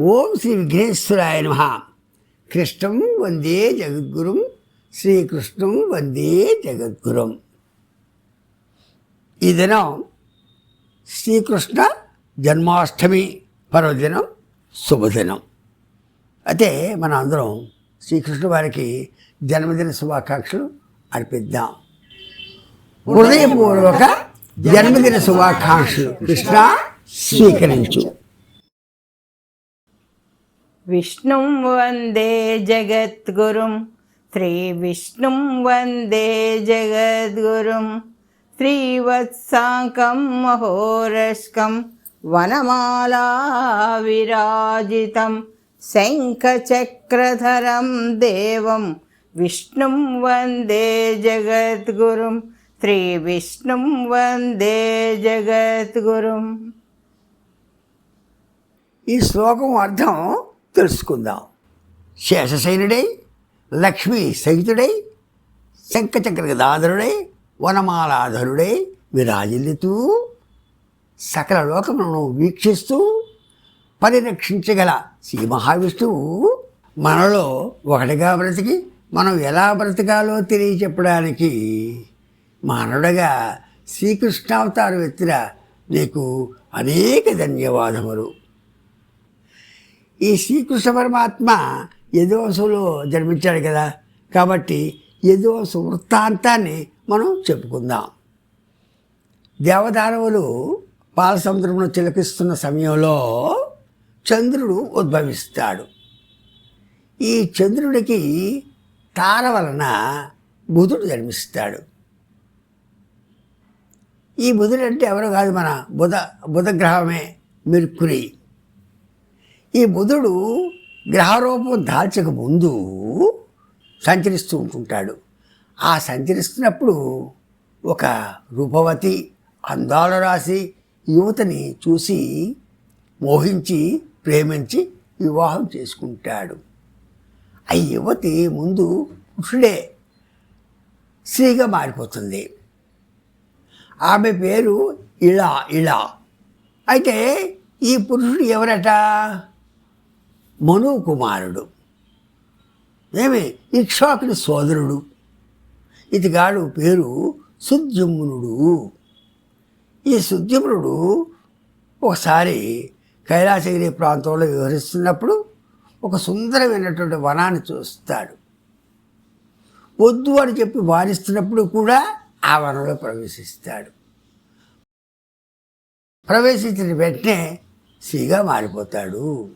ఓం శ్రీ విఘ్నేశ్వరాయ నమ. కృష్ణం వందే జగద్గురుం శ్రీకృష్ణం వందే జగద్గురుం. ఈ దినం శ్రీకృష్ణ జన్మాష్టమి పర్వదినం శుభదినం. అయితే మన అందరం శ్రీకృష్ణ వారికి జన్మదిన శుభాకాంక్షలు అర్పిద్దాం. హృదయపూర్వక జన్మదిన శుభాకాంక్షలు కృష్ణ స్వీకరించు. విష్ణుం వందే జగద్గురుం. శ్రీవిష్ణుం వందే జగద్గురుం. శ్రీవత్సాంకం మహోరస్కం వనమాలా విరాజితం. శంఖచక్రధరం దేవం విష్ణుం వందే జగద్గురుం. శ్రీవిష్ణుం వందే జగద్గురుం. ఈ శ్లోకం అర్థం తెలుసుకుందాం. శేషశైనుడై లక్ష్మీ సహితుడై శంఖచక్రగదాధరుడై వనమాలాధరుడై విరాజిల్లుతూ సకల లోకములను వీక్షిస్తూ పరిరక్షించగల శ్రీ మహావిష్ణువు మనలో ఒకటిగా బ్రతికి మనం ఎలా బ్రతకాలో తెలియచెప్పడానికి మానవుడగా శ్రీకృష్ణావతారం ఎత్తిన నీకు అనేక ధన్యవాదములు. ఈ శ్రీకృష్ణ పరమాత్మ యదోసులో జన్మించాడు కదా. కాబట్టి యదోసు వృత్తాంతాన్ని మనం చెప్పుకుందాం. దేవదానవులు పాల సముద్రంలో చిలకిస్తున్న సమయంలో చంద్రుడు ఉద్భవిస్తాడు. ఈ చంద్రుడికి తార వలన బుధుడు జన్మిస్తాడు. ఈ బుధుడు అంటే ఎవరు కాదు మన బుధ బుధగ్రహమే మెర్కురీ ఈ బుధుడు గ్రహరూపం దాల్చక ముందు సంచరిస్తూ ఉంటుంటాడు. ఆ సంచరిస్తున్నప్పుడు ఒక రూపవతి అందాల రాసి యువతని చూసి మోహించి ప్రేమించి వివాహం చేసుకుంటాడు. ఆ యువతి ముందు పురుషుడే స్త్రీగా మారిపోతుంది. ఆమె పేరు ఇళా ఇళా. అయితే ఈ పురుషుడు ఎవరట? మను కుమారుడు ఏమి? ఇక్షాకుని సోదరుడు. ఇతగాడు పేరు సుద్యుమ్నుడు. ఈ సుద్యుమ్నుడు ఒకసారి కైలాసగిరి ప్రాంతంలో వివరిస్తున్నప్పుడు ఒక సుందరమైనటువంటి వనాన్ని చూస్తాడు. వద్దు అని చెప్పి వారిస్తున్నప్పుడు కూడా ఆ వనంలో ప్రవేశిస్తాడు. ప్రవేశించిన వెంటనే స్త్రీగా మారిపోతాడు.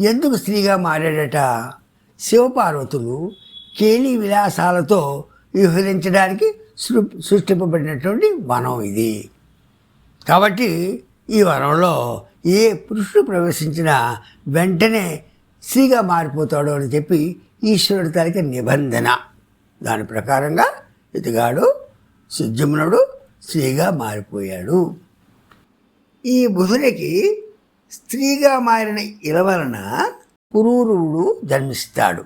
ఎందుకు స్త్రీగా మారాడట? శివపార్వతులు కేలి విలాసాలతో విహరించడానికి సృ సృష్టింపబడినటువంటి వనం ఇది. కాబట్టి ఈ వనంలో ఏ పురుషుడు ప్రవేశించినా వెంటనే స్త్రీగా మారిపోతాడు అని చెప్పి ఈశ్వరుడి తాలిక నిబంధన. దాని ప్రకారంగా ఇతగాడు సుజమునుడు స్త్రీగా మారిపోయాడు. ఈ బుధునికి స్త్రీగా మారిన ఇలవలన పురూరుడు పురూరువుడు జన్మిస్తాడు.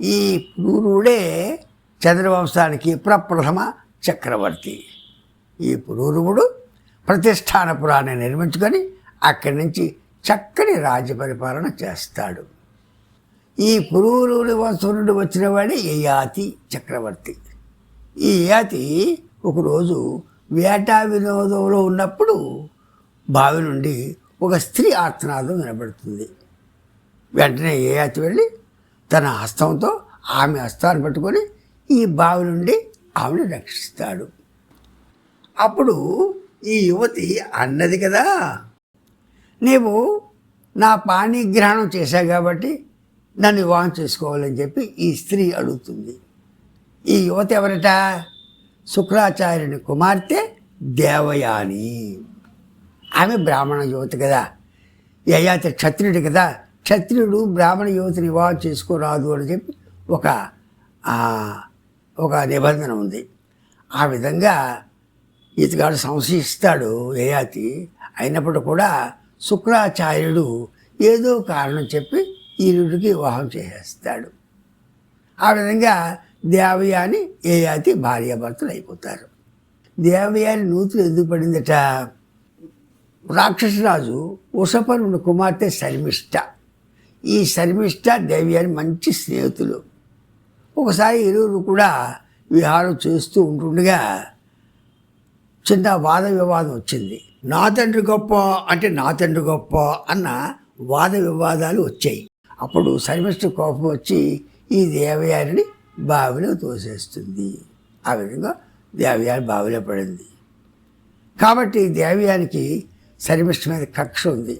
ఈ పురూరుడే చంద్రవంశానికి ప్రప్రథమ చక్రవర్తి. ఈ పురూరువుడు ప్రతిష్టానపురాన్ని నిర్మించుకొని అక్కడి నుంచి చక్కని రాజ్య పరిపాలన చేస్తాడు. ఈ పురూరుడి వంశం నుండి వచ్చిన యయాతి చక్రవర్తి. ఈ యయాతి ఒకరోజు వేటా వినోదంలో ఉన్నప్పుడు బావి నుండి ఒక స్త్రీ ఆర్తనాదం వినబడుతుంది వెంటనే యయాతి వెళ్ళి తన హస్తంతో ఆమె హస్తాన్ని పట్టుకొని ఈ బావి నుండి ఆమెను రక్షిస్తాడు. అప్పుడు ఈ యువతి అన్నది కదా నీవు నా పాణిగ్రహణం చేశావు కాబట్టి నన్ను వివాహం చేసుకోవాలని చెప్పి ఈ స్త్రీ అడుగుతుంది. ఈ యువత ఎవరట? శుక్రాచార్యుని కుమార్తె దేవయాని. ఆమె బ్రాహ్మణ యువతి కదా. యయాతి క్షత్రియుడు కదా. క్షత్రియుడు బ్రాహ్మణ యువతిని వివాహం చేసుకోరాదు అని చెప్పి ఒక ఒక నిబంధన ఉంది. ఆ విధంగా ఇతగాడు సంశయిస్తాడు యయాతి. అయినప్పుడు కూడా శుక్రాచార్యుడు ఏదో కారణం చెప్పి ఈరుడికి వివాహం చేసేస్తాడు. ఆ విధంగా దేవయాని యయాతి భార్యాభర్తలు అయిపోతారు. దేవయాని నూతులు ఎందుకు పడిందట? రాక్షసరాజు ఉషపరుని కుమార్తె శర్మిష్ట. ఈ శర్మిష్ట దేవ్యాని మంచి స్నేహితులు. ఒకసారి ఇరువురు కూడా విహారం చేస్తూ ఉంటుండగా చిన్న వాద వివాదం వచ్చింది. నా తండ్రి గొప్ప అంటే నా తండ్రి గొప్ప అన్న వాద వివాదాలు వచ్చాయి. అప్పుడు శర్మిష్ట కోపం వచ్చి ఈ దేవయారిని బావిలో తోసేస్తుంది. ఆ విధంగా దేవయాని బావిలో పడింది. కాబట్టి దేవయానికి శర్మిష్ట మీద కక్ష ఉంది.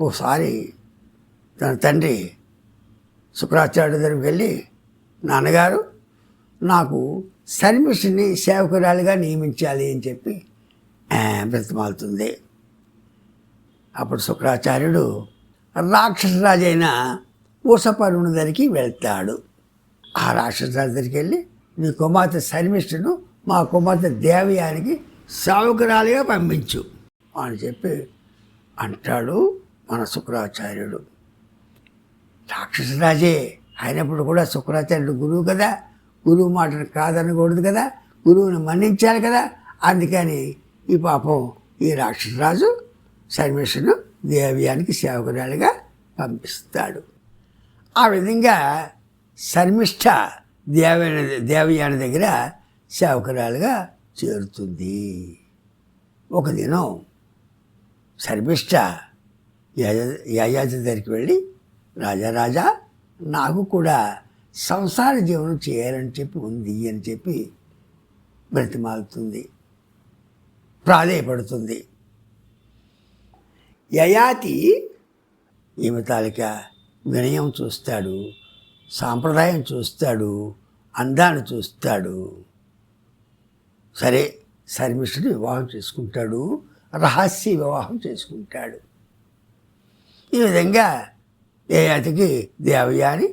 ఓసారి తన తండ్రి శుక్రాచార్య దగ్గరికి వెళ్ళి నాన్నగారు నాకు శర్మిష్ని సేవకురాలుగా నియమించాలి అని చెప్పి ఆ, బ్రతిమాలుతుంది. అప్పుడు శుక్రాచార్యుడు రాక్షసరాజైన ఊసపరుని దగ్గరికి వెళ్తాడు. ఆ రాక్షసరాజు దగ్గరికి వెళ్ళి నీ కుమార్తె శర్మిష్ఠను మా కుమార్తె దేవయానికి సేవకురాలిగా పంపించు. అని చెప్పి అంటాడు మన శుక్రాచార్యుడు. రాక్షసరాజే అయినప్పుడు కూడా శుక్రాచార్యుడు గురువు కదా గురువు మాటను కాదనకూడదు కదా గురువుని మన్నించాలి కదా అందుకని ఈ పాపం ఈ రాక్షసరాజు శర్మిష్ఠను దేవయానికి సేవకురాలిగా పంపిస్తాడు. ఆ విధంగా శర్మిష్ఠ దేవ దేవయాని దగ్గర సేవకురాలుగా చేరుతుంది. ఒక దినం శర్మిష్ఠ యజ- యయాతి దగ్గరికి వెళ్ళి రాజారాజా నాకు కూడా సంసార జీవనం చేయాలని చెప్పి ఉంది అని చెప్పి బ్రతిమాలుతుంది. ప్రాధేయపడుతుంది. యయాతి ఈమె తాలూకా వినయం చూస్తాడు సాంప్రదాయం చూస్తాడు అందాన్ని చూస్తాడు. సరే శర్మిష్ఠుడు వివాహం చేసుకుంటాడు రహస్య వివాహం చేసుకుంటాడు. ఈ విధంగా దేవతకి దేవయాని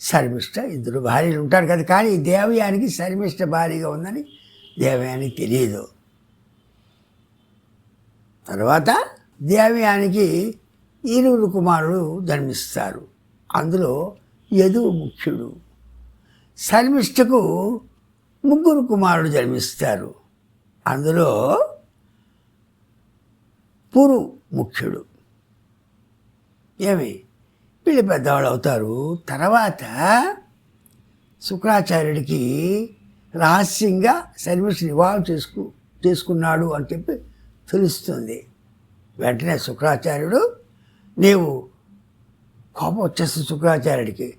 శర్మిష్ఠ ఇద్దరు భార్యలు ఉంటారు కదా కానీ దేవయానికి శర్మిష్ఠ భార్యగా ఉందని దేవయానికి తెలియదు. తర్వాత దేవయానికి ఇరువురు కుమారుడు జన్మిస్తారు. అందులో యదువు ముఖ్యుడు. శర్మిష్ఠకు ముగ్గురు కుమారుడు జన్మిస్తారు. అందులో పురు ముఖ్యుడు. ఏమి? వీళ్ళు పెద్దవాళ్ళు అవుతారు. తర్వాత శుక్రాచార్యుడికి రహస్యంగా సర్వీస్ నివాహం చేసుకు చేసుకున్నాడు అని చెప్పి తెలుస్తుంది. వెంటనే శుక్రాచార్యుడు నీవు కోపం వచ్చేస్తుంది శుక్రాచార్యుడికి.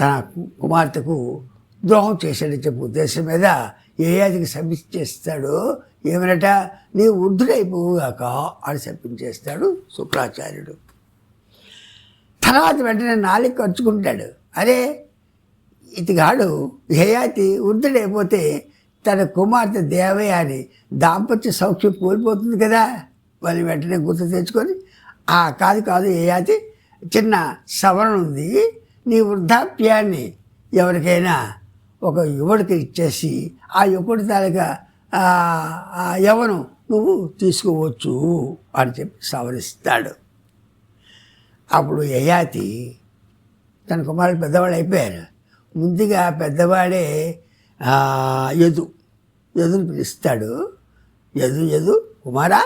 తన కుమార్తెకు ద్రోహం చేశాడని చెప్పు. ఉద్దేశం మీద ఏయాదికి శపించేస్తాడు ఏమనట? నీ వృద్ధుడైపోగాక అని శపించేస్తాడు శుక్రాచార్యుడు. తర్వాత వెంటనే నాలుగు ఖర్చుకుంటాడు అరే ఇతిగాడు హేయాతి వృద్ధుడైపోతే తన కుమార్తె దేవయాని దాంపత్య సౌఖ్యం కోల్పోతుంది కదా? వాళ్ళు వెంటనే గుర్తు తెచ్చుకొని ఆ కాదు కాదు ఏయాతి చిన్న సవరణ ఉంది నీ వృద్ధాప్యాన్ని ఎవరికైనా ఒక యువడికి ఇచ్చేసి ఆ యువకుడి తాలూకా ఆ, యవను నువ్వు తీసుకోవచ్చు అని చెప్పి సవరిస్తాడు. అప్పుడు యయాతి తన కుమారుడు పెద్దవాడు అయిపోయారు ముందుగా పెద్దవాడే యదు యదుని పిలుస్తాడు. యదు యదు కుమారా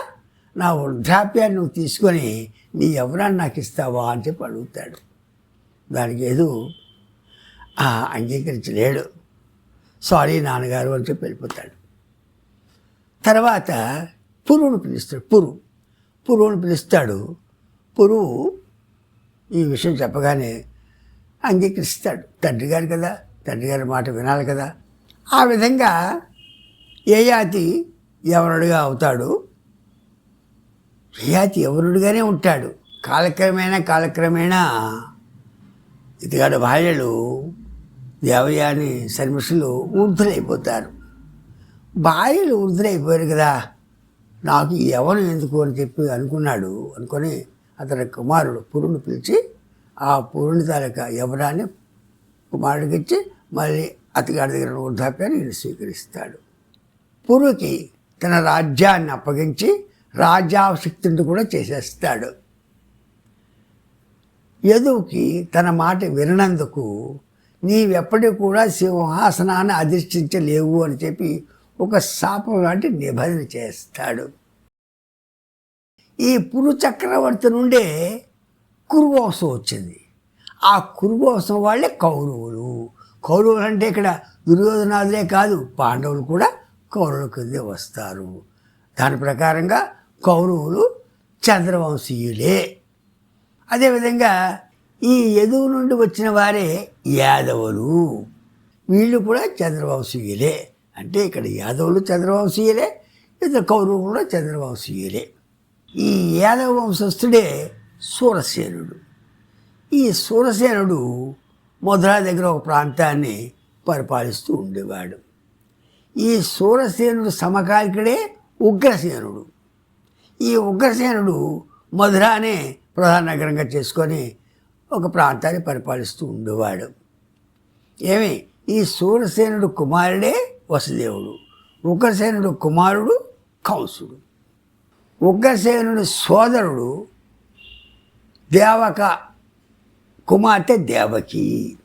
నా వృద్ధాప్యాన్ని నువ్వు తీసుకొని నీ ఎవరాన్ని నాకు ఇస్తావా అని చెప్పి అడుగుతాడు. దానికి ఎదు అంగీకరించలేడు. సారీ నాన్నగారు అని చెప్పి వెళ్ళిపోతాడు. తర్వాత పురువును పిలుస్తాడు పురు. పురువును పిలుస్తాడు. పురువు ఈ విషయం చెప్పగానే అంగీకరిస్తాడు. తండ్రి గారు కదా తండ్రి గారి మాట వినాలి కదా. ఆ విధంగా యయాతి యవనుడిగా అవుతాడు. యయాతి యవనుడిగానే ఉంటాడు. కాలక్రమేణా కాలక్రమేణా ఇతగాడు భార్యలు వ్యవయాని శర్మిషులు వృద్ధులైపోతారు. భార్యలు వృద్ధులైపోయారు కదా నాకు ఈ యవనం ఎందుకు అని చెప్పి అనుకున్నాడు అనుకొని అతని కుమారుడు పురుని పిలిచి ఆ పురుని తాలూకా యవనాన్ని కుమారుడికి ఇచ్చి మళ్ళీ అతగాడి దగ్గర వృద్ధాప్యాన్ని ఈయన స్వీకరిస్తాడు. పురుకి తన రాజ్యాన్ని అప్పగించి రాజ్యాభిషిక్తుడిని కూడా చేసేస్తాడు. యదువుకి తన మాట విననందుకు నీవెప్పటి కూడా సింహాసనాన్ని అధిష్ఠించలేవు అని చెప్పి ఒక శాపం లాంటి నిబంధన చేస్తాడు. ఈ పురు చక్రవర్తి నుండే కురువంశం వచ్చింది. ఆ కురువంశం వాళ్ళే కౌరవులు. కౌరవులు అంటే ఇక్కడ దుర్యోధనాదులే కాదు పాండవులు కూడా కౌరవుల కిందే వస్తారు. దాని ప్రకారంగా కౌరవులు చంద్రవంశీయులే. అదేవిధంగా ఈ యదువు నుండి వచ్చిన వారే యాదవులు. వీళ్ళు కూడా చంద్రవంశీయులే. అంటే ఇక్కడ యాదవులు చంద్రవంశీయులే ఇతర కౌరవులు కూడా చంద్రవంశీయులే. ఈ యాదవ వంశస్థుడే సూరసేనుడు. ఈ సూరసేనుడు మధురా దగ్గర ఒక ప్రాంతాన్ని పరిపాలిస్తూ ఉండేవాడు. ఈ సూరసేనుడు సమకాలికుడే ఉగ్రసేనుడు. ఈ ఉగ్రసేనుడు మధురానే ప్రధాన నగరంగా చేసుకొని ఒక ప్రాంతాన్ని పరిపాలిస్తూ ఉండేవాడు. ఏమి? ఈ సూరసేనుడు కుమారుడే వసుదేవుడు. ఉగ్రసేనుడు కుమారుడు కంసుడు. ఉగ్రసేనుడి సోదరుడు దేవక కుమార్తె దేవకి.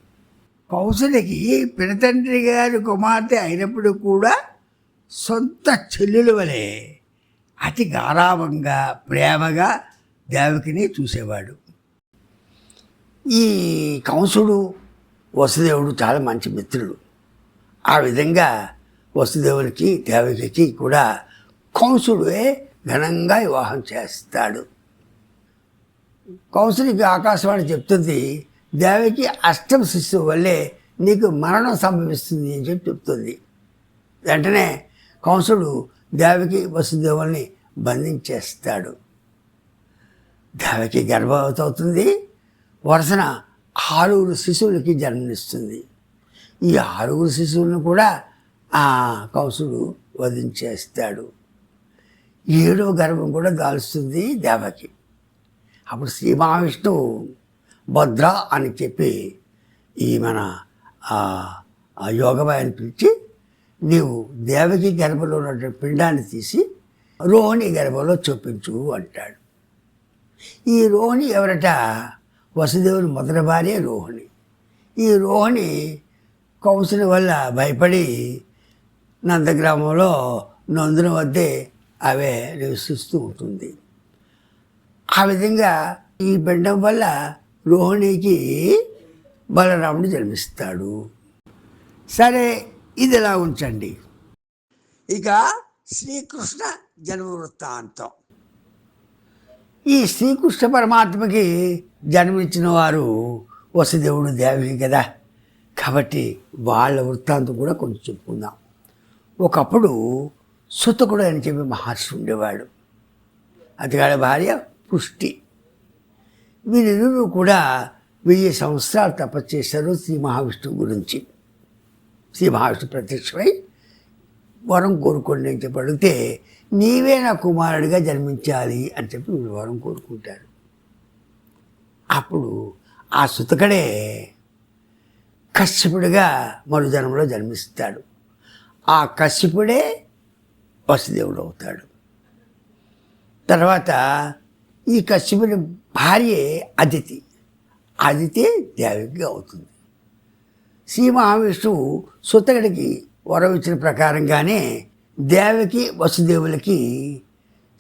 కంసుడికి పినతండ్రి గారి కుమార్తె అయినప్పుడు కూడా సొంత చెల్లెలు వలె అతి గారాభంగా ప్రేమగా దేవకిని చూసేవాడు. ఈ కంసుడు వసుదేవుడు చాలా మంచి మిత్రుడు. ఆ విధంగా వసుదేవునికి దేవకికి కూడా కంసుడే ఘనంగా వివాహం చేస్తాడు. కంసునికి ఆకాశవాణి చెప్తుంది దేవికి అష్టమ శిశువు వల్లే నీకు మరణం సంభవిస్తుంది అని చెప్పి చెప్తుంది. వెంటనే కంసుడు దేవికి వసుదేవుల్ని బంధించేస్తాడు. దేవకి గర్భవతి అవుతుంది వరుసన ఆరుగురు శిశువులకి జన్మనిస్తుంది. ఈ ఆరుగురు శిశువులను కూడా ఆ కంసుడు వధించేస్తాడు. ఏడవ గర్భం కూడా దాల్స్తుంది దేవకి. అప్పుడు శ్రీ మహావిష్ణువు భద్ర అని చెప్పి ఈ మన ఆ యోగబాయిని పిలిచి నీవు దేవకి గర్భంలో ఉన్నటువంటి పిండాన్ని తీసి రోహిణి గర్భంలో చూపించు అంటాడు. ఈ రోహిణి ఎవరట? వసుదేవుని మొదటి భార్య రోహిణి. ఈ రోహిణి కౌన్సిల్ వల్ల భయపడి నందగ్రామంలో నందుని వద్దే అవే నివసిస్తూ ఉంటుంది. ఆ విధంగా ఈ బిడ్డం వల్ల రోహిణికి బలరాముడు జన్మిస్తాడు. సరే ఇది ఎలా ఉంచండి. ఇక శ్రీకృష్ణ జన్మ వృత్తాంతం ఈ శ్రీకృష్ణ పరమాత్మకి జన్మించిన వారు వసుదేవుడు దేవి కదా. కాబట్టి వాళ్ళ వృత్తాంతం కూడా కొంచెం చెప్పుకుందాం. ఒకప్పుడు సుతకుడు అని చెప్పి మహర్షి ఉండేవాడు. అతగాడి భార్య పుష్టి. వీరిరువురు కూడా వెయ్యి సంవత్సరాలు తపస్సు చేశారు శ్రీ మహావిష్ణువు గురించి. శ్రీ మహావిష్ణు ప్రత్యక్షమై వరం కోరుకోండి అని చెప్పి అడిగితే నీవే నా కుమారుడిగా జన్మించాలి అని చెప్పి వీడు వరం కోరుకుంటారు. అప్పుడు ఆ సుతకడే కశ్యపుడిగా మరు జన్మలో జన్మిస్తాడు. ఆ కశ్యపుడే వసుదేవుడు అవుతాడు. తర్వాత ఈ కశ్యపుడి భార్యే అదితి అదితే దేవికి అవుతుంది. శ్రీ మహావిష్ణువు సుతగడికి వరం ఇచ్చిన ప్రకారంగానే దేవకి వసుదేవులకి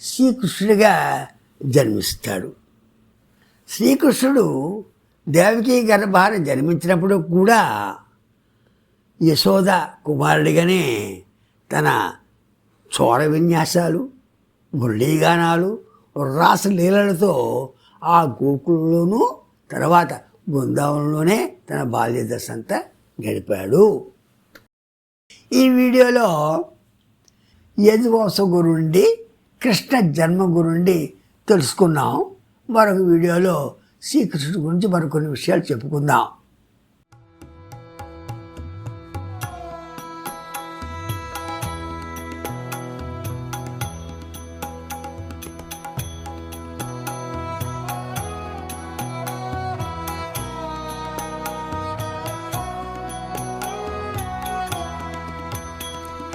శ్రీకృష్ణుడిగా జన్మిస్తాడు. శ్రీకృష్ణుడు దేవకి గర్భాన్ని జన్మించినప్పుడు కూడా యశోద కుమారుడిగానే తన చోర విన్యాసాలు మురళీగానాలు రాసలీలలతో ఆ గోకులంలోనూ తర్వాత బృందావనంలోనే తన బాల్యదశ అంతా గడిపాడు. ఈ వీడియోలో యజువంశ గురుండి కృష్ణ జన్మ గురుండి తెలుసుకున్నాం. మరొక వీడియోలో శ్రీకృష్ణుడి గురించి మరికొన్ని విషయాలు చెప్పుకుందాం.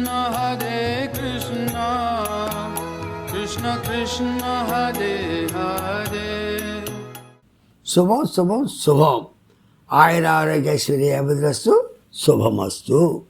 Krishna Hare Krishna. Krishna Krishna Hare Hare. Subham Subham Subham. Ayra Aragya Shri Abhadrastu Subhamastu